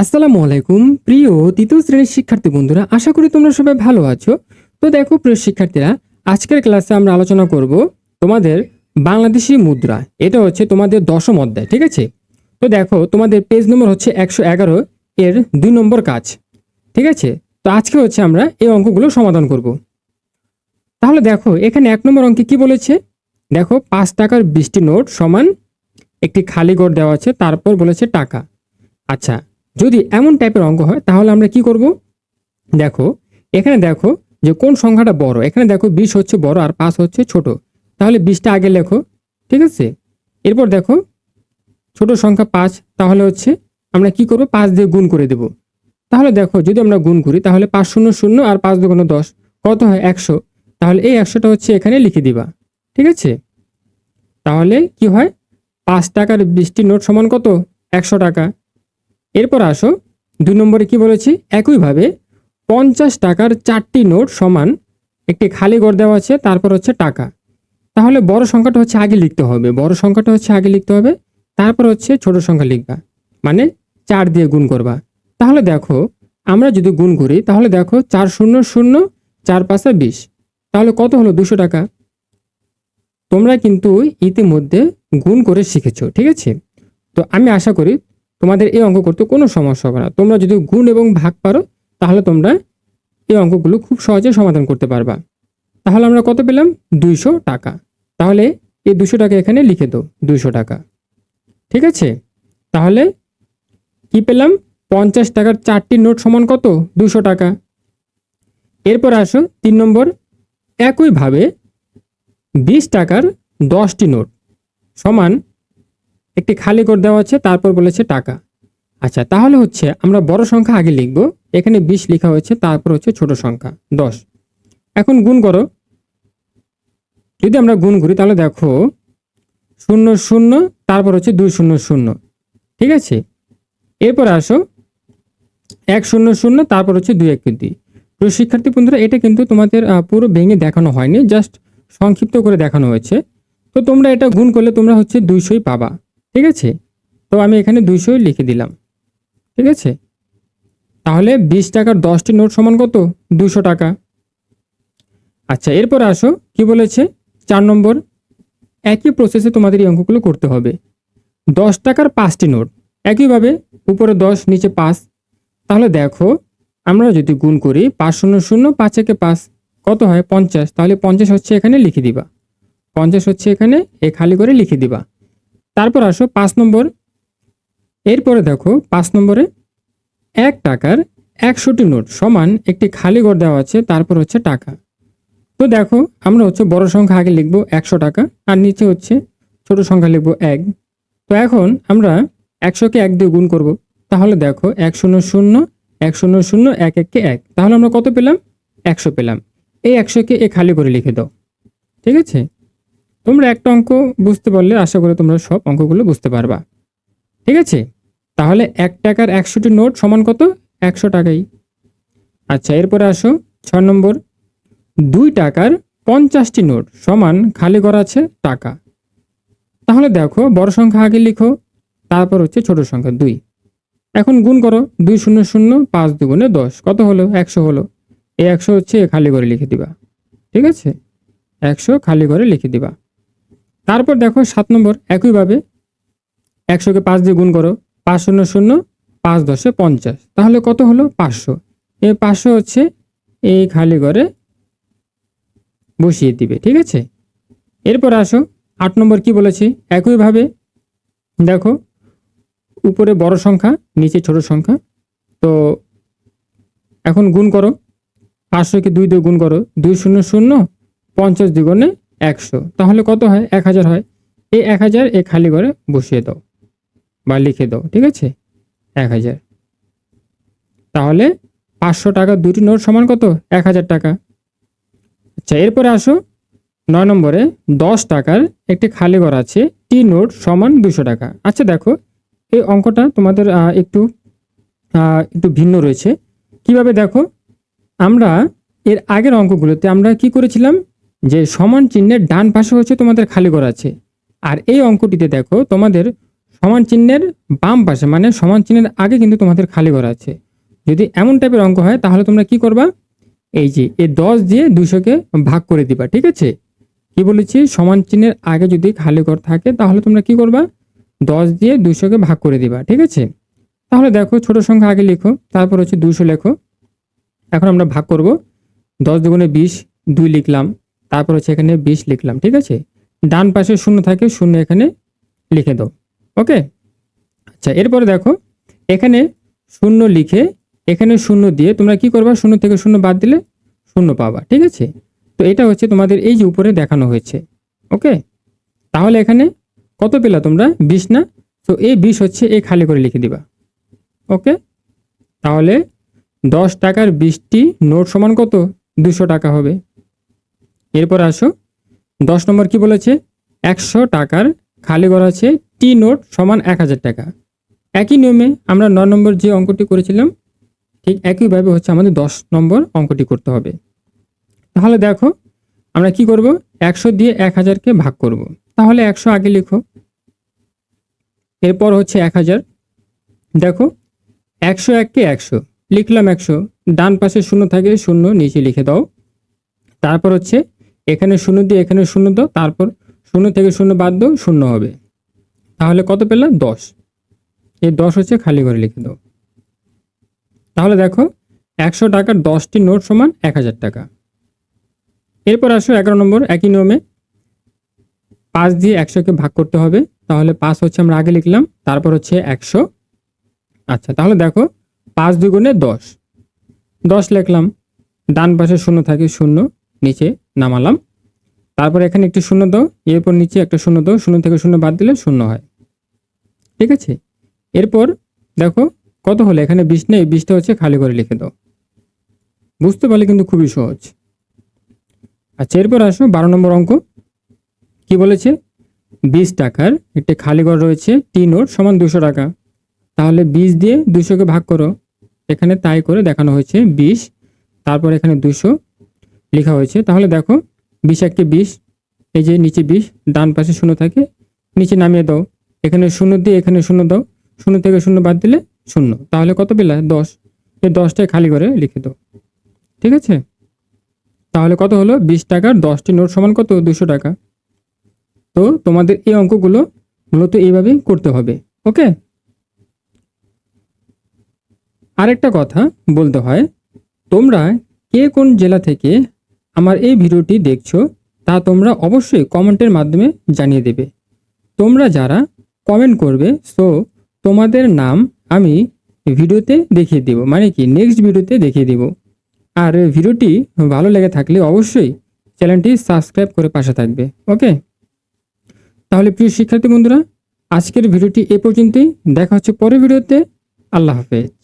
আসসালামু আলাইকুম। প্রিয় তৃতীয় শ্রেণির শিক্ষার্থী বন্ধুরা, আশা করি তোমরা সবাই ভালো আছো। তো দেখো, প্রিয় শিক্ষার্থীরা, আজকের ক্লাসে আমরা আলোচনা করব তোমাদের বাংলাদেশি মুদ্রা। এটা হচ্ছে তোমাদের দশম অধ্যায়, ঠিক আছে? তো দেখো, তোমাদের পেজ নম্বর হচ্ছে একশো এগারো, এর দুই নম্বর কাজ, ঠিক আছে? তো আজকে হচ্ছে আমরা এই অঙ্কগুলো সমাধান করব। তাহলে দেখো, এখানে এক নম্বর অঙ্কে কি বলেছে? দেখো, পাঁচ টাকার বিশটি নোট সমান একটি খালি গড় দেওয়া আছে, তারপর বলেছে টাকা। আচ্ছা যদি এমন টাইপের অঙ্ক হয়, তাহলে আমরা কি করব? দেখো, এখানে দেখো যে কোন সংখ্যাটা বড়। এখানে দেখো বিশ হচ্ছে বড় আর পাঁচ হচ্ছে ছোট। তাহলে বিশটা আগে লেখো, ঠিক আছে? এরপর দেখো, ছোট সংখ্যা পাঁচ, তাহলে হচ্ছে আমরা কি করব? পাঁচ দিয়ে গুণ করে দেব। তাহলে দেখো, যদি আমরা গুণ করি, তাহলে পাঁচ শূন্য শূন্য আর পাঁচ দুগুণ দশ। কত হয়? একশো। তাহলে এই একশোটা হচ্ছে এখানে লিখে দিবা, ঠিক আছে? তাহলে কি হয়? পাঁচ টাকার বিশটি নোট সমান কত? একশো টাকা। এরপর আসো, দুই নম্বরে কি বলেছি? একইভাবে পঞ্চাশ টাকার চারটি নোট সমান একটি খালি ঘর দেওয়া আছে, তারপর হচ্ছে টাকা। তাহলে বড় সংখ্যাটা হচ্ছে আগে লিখতে হবে। বড় সংখ্যাটা হচ্ছে আগে লিখতে হবে, তারপর হচ্ছে ছোট সংখ্যা লিখবা। মানে চার দিয়ে গুণ করবা। তাহলে দেখো, আমরা যদি গুণ করি, তাহলে দেখো চার শূন্য শূন্য, চার পাঁচা বিশ। তাহলে কত হলো? দুশো টাকা। তোমরা কিন্তু ইতিমধ্যে গুণ করে শিখেছো, ঠিক আছে? তো আমি আশা করি তোমাদের এই অঙ্ক করতে কোনো সমস্যা হবে না। তোমরা যদি গুণ এবং ভাগ পারো, তাহলে তোমরা এই অঙ্কগুলো খুব সহজে সমাধান করতে পারবা। তাহলে আমরা কত পেলাম? দুইশো টাকা। তাহলে এই দুশো টাকা এখানে লিখে দো দুইশো টাকা। ঠিক আছে? তাহলে কি পেলাম? পঞ্চাশ টাকার চারটি নোট সমান কত? দুশো টাকা। এরপর আসো, তিন নম্বর, একইভাবে বিশ টাকার দশটি নোট সমান একটি খালি করে দেওয়া আছে, তারপর বলেছে টাকা। আচ্ছা তাহলে হচ্ছে আমরা বড় সংখ্যা আগে লিখব, এখানে বিশ লেখা হয়েছে, তারপর হচ্ছে ছোট সংখ্যা, দশ। এখন গুণ করো। যদি আমরা গুণ করি, তাহলে দেখো, শূন্য শূন্য, তারপর হচ্ছে দুই শূন্য শূন্য। ঠিক আছে? এরপর আসো, এক শূন্য শূন্য, তারপর হচ্ছে দুই এক দুই। তো শিক্ষার্থী বন্ধুরা, এটা কিন্তু তোমাদের পুরো ভেঙে দেখানো হয়নি, জাস্ট সংক্ষিপ্ত করে দেখানো হয়েছে। তো তোমরা এটা গুণ করলে তোমরা হচ্ছে দুইশোই পাবা। ঠিক আছে? তো আমি এখানে দুইশোই লিখে দিলাম। ঠিক আছে? তাহলে বিশ টাকার দশটি নোট সমান কত? দুশো টাকা। আচ্ছা এরপর আসো, কি বলেছে? চার নম্বর, একই প্রসেসে তোমাদের এই অঙ্কগুলো করতে হবে। দশ টাকার পাঁচটি নোট, একইভাবে উপরে দশ, নিচে পাঁচ। তাহলে দেখো, আমরা যদি গুণ করি পাঁচ শূন্য শূন্য, পাঁচ একে পাঁচ, কত হয়? পঞ্চাশ। তাহলে পঞ্চাশ হচ্ছে এখানে লিখে দিবা। পঞ্চাশ হচ্ছে এখানে, এ খালি করে লিখে দিবা। তারপর আসো পাঁচ নম্বর। এরপরে দেখো পাঁচ নম্বরে এক টাকার একশোটি নোট সমান একটি খালি ঘর দেওয়া আছে, তারপর হচ্ছে টাকা। তো দেখো আমরা হচ্ছে বড় সংখ্যা আগে লিখব একশো টাকা, আর নিচে হচ্ছে ছোট সংখ্যা লিখব এক। তো এখন আমরা একশোকে এক দিয়ে গুণ করব। তাহলে দেখো এক শূন্য শূন্য এক শূন্য শূন্য, এক এককে এক। তাহলে আমরা কত পেলাম? একশো পেলাম। এই একশোকে এ খালি করে লিখে দাও। ঠিক আছে? তোমরা একটা অঙ্ক বুঝতে পারলে আশা করি তোমরা সব অঙ্কগুলো বুঝতে পারবা। ঠিক আছে? তাহলে এক টাকার একশোটি নোট সমান কত? একশো টাকাই। আচ্ছা এরপরে আসো, ছয় নম্বর। দুই টাকার পঞ্চাশটি নোট সমান খালি করা আছে টাকা। তাহলে দেখো, বড় সংখ্যা আগে লিখো, তারপর হচ্ছে ছোট সংখ্যা দুই। এখন গুণ করো, দুই শূন্য শূন্য, পাঁচ দুগুণে দশ। কত হলো? একশো হলো। এই একশো হচ্ছে খালি করে লিখে দিবা। ঠিক আছে? একশো খালি করে লিখে দিবা। তারপর দেখো সাত নম্বর, একইভাবে একশোকে পাঁচ দিয়ে গুণ করো, পাঁচ শূন্য শূন্য, পাঁচ দশে পঞ্চাশ। তাহলে কত হলো? পাঁচশো। এই পাঁচশো হচ্ছে এই খালি ঘরে বসিয়ে দিবে, ঠিক আছে? এরপর আসো, আট নম্বর কি বলেছি? একইভাবে দেখো, উপরে বড় সংখ্যা, নিচে ছোট সংখ্যা। তো এখন গুণ করো, পাঁচশোকে দুই দিয়ে গুণ করো, দুই শূন্য শূন্য, পঞ্চাশ দ্বিগুণে একশো। তাহলে কত হয়? এক হাজার হয়। এই এক হাজার এ খালি করে বসিয়ে দাও বা লিখে দাও, ঠিক আছে? এক হাজার। তাহলে পাঁচশো টাকা দুটি নোট সমান কত? এক হাজার টাকা। আচ্ছা এরপরে আসো নয় নম্বরে। দশ টাকার একটি খালি ঘর আছে, টি নোট সমান দুশো টাকা। আচ্ছা দেখো, এই অঙ্কটা তোমাদের একটু একটু ভিন্ন রয়েছে। কীভাবে দেখো? আমরা এর আগের অঙ্কগুলোতে আমরা কি করেছিলাম? যে সমান চিহ্নের ডান পাশে হচ্ছে তোমাদের খালি ঘর আছে। আর এই অঙ্কটিতে দেখো, তোমাদের সমান চিহ্নের বাম পাশে মানে সমান চিহ্নের আগে কিন্তু তোমাদের খালি ঘর আছে। যদি এমন টাইপের অঙ্ক হয়, তাহলে তোমরা কি করবা? এই যে, এই দশ দিয়ে দুশোকে ভাগ করে দিবা, ঠিক আছে? কি বলেছি? সমান চিহ্নের আগে যদি খালি ঘর থাকে, তাহলে তোমরা কি করবা? দশ দিয়ে দুশোকে ভাগ করে দিবা, ঠিক আছে? তাহলে দেখো, ছোট সংখ্যা আগে লিখো, তারপর হচ্ছে দুশো লেখো। এখন আমরা ভাগ করব। দশ দুগুণে বিশ, দুই লিখলাম। তারপর হচ্ছে এখানে বিশ লিখলাম, ঠিক আছে? ডান পাশে শূন্য থাকে, শূন্য এখানে লিখে দাও, ওকে? আচ্ছা এরপরে দেখো, এখানে শূন্য লিখে, এখানে শূন্য দিয়ে তোমরা কি করবা? শূন্য থেকে শূন্য বাদ দিলে শূন্য পাবা, ঠিক আছে? তো এটা হচ্ছে তোমাদের এই যে উপরে দেখানো হয়েছে, ওকে? তাহলে এখানে কত পেলা তোমরা? বিশ না? তো এই বিশ হচ্ছে এই খালি করে লিখে দিবা, ওকে? তাহলে দশ টাকার বিশটি নোট সমান কত? দুশো টাকা হবে। এরপর আসো। দশ নম্বর কি বলেছে? একশো টাকার খালি ঘর আছে, টি নোট সমান এক হাজার টাকা। একই নিয়মে আমরা ন নম্বর যে অঙ্কটি করেছিলাম, ঠিক একইভাবে হচ্ছে আমাদের দশ নম্বর অঙ্কটি করতে হবে। তাহলে দেখো, আমরা কি করব? একশো দিয়ে এক হাজারকে ভাগ করব। তাহলে একশো আগে লিখো। এরপর হচ্ছে এক হাজার। দেখো, একশো এককে একশো, লিখলাম একশো, ডান পাশে শূন্য থাকে, শূন্য নিচে লিখে দাও। তারপর হচ্ছে এখানে শূন্য দিয়ে এখানে শূন্য দাও, তারপর শূন্য থেকে শূন্য বাদ দাও, শূন্য হবে। তাহলে কত পেলাম? দশ। এই দশ হচ্ছে খালি করে লিখে দাও। তাহলে দেখো, একশো টাকার দশটি নোট সমান এক হাজার টাকা। এরপর আসো এগারো নম্বর, একই নিয়মে পাঁচ দিয়ে একশোকে ভাগ করতে হবে। তাহলে পাঁচ হচ্ছে আমরা আগে লিখলাম, তারপর হচ্ছে একশো। আচ্ছা তাহলে দেখো, পাঁচ দুগুণে দশ। দশ লিখলাম, ডান পাশে শূন্য থাকে শূন্য। নিচে নামালাম। তারপর এখানে একটি শূন্য দাও, এরপর নিচে একটা শূন্য দাও, শূন্য থেকে শূন্য বাদ দিলে শূন্য হয়। ঠিক আছে? এরপর দেখো কত হলো? এখানে বিশ নেই, বিশটা হচ্ছে খালি করে লিখে দাও। বুঝতে পারলে কিন্তু খুবই সহজ। আচ্ছা এরপর আসো বারো নম্বর অঙ্ক। কি বলেছে? বিশ টাকার একটি খালি ঘর রয়েছে, টি নোট সমান দুশো টাকা। তাহলে বিশ দিয়ে দুশোকে ভাগ করো। এখানে তাই করে দেখানো হয়েছে বিশ, তারপর এখানে দুশো লেখা হয়েছে। তাহলে দেখো, বিশ এককে বিশ, এই যে নিচে বিশ, ডান পাশে শূন্য থাকে, নিচে নামিয়ে দাও। এখানে শূন্য দিয়ে এখানে শূন্য দাও, শূন্য থেকে শূন্য বাদ দিলে শূন্য। তাহলে কত পেলা? দশ। এই দশটায় খালি করে লিখে দাও। ঠিক আছে? তাহলে কত হলো? বিশ টাকার দশটি নোট সমান কত? দুশো টাকা। তো তোমাদের এই অঙ্কগুলো মূলত এইভাবেই করতে হবে। ওকে? আরেকটা কথা বলতে হয়, তোমরা কে কোন জেলা থেকে আমার এই ভিডিওটি দেখছ, তা তোমরা অবশ্যই কমেন্টের মাধ্যমে জানিয়ে দেবে। তোমরা যারা কমেন্ট করবে, সো তোমাদের নাম আমি ভিডিওতে দেখিয়ে দেব মানে কি নেক্সট ভিডিওতে দেখিয়ে দেব। আর ভিডিওটি ভালো লেগে থাকলে অবশ্যই চ্যানেলটি সাবস্ক্রাইব করে পাশে থাকবে ওকে তাহলে প্রিয় শিক্ষার্থী বন্ধুরা, আজকের ভিডিওটি এ পর্যন্তই, দেখা হচ্ছে পরের ভিডিওতে, আল্লাহ হাফেজ।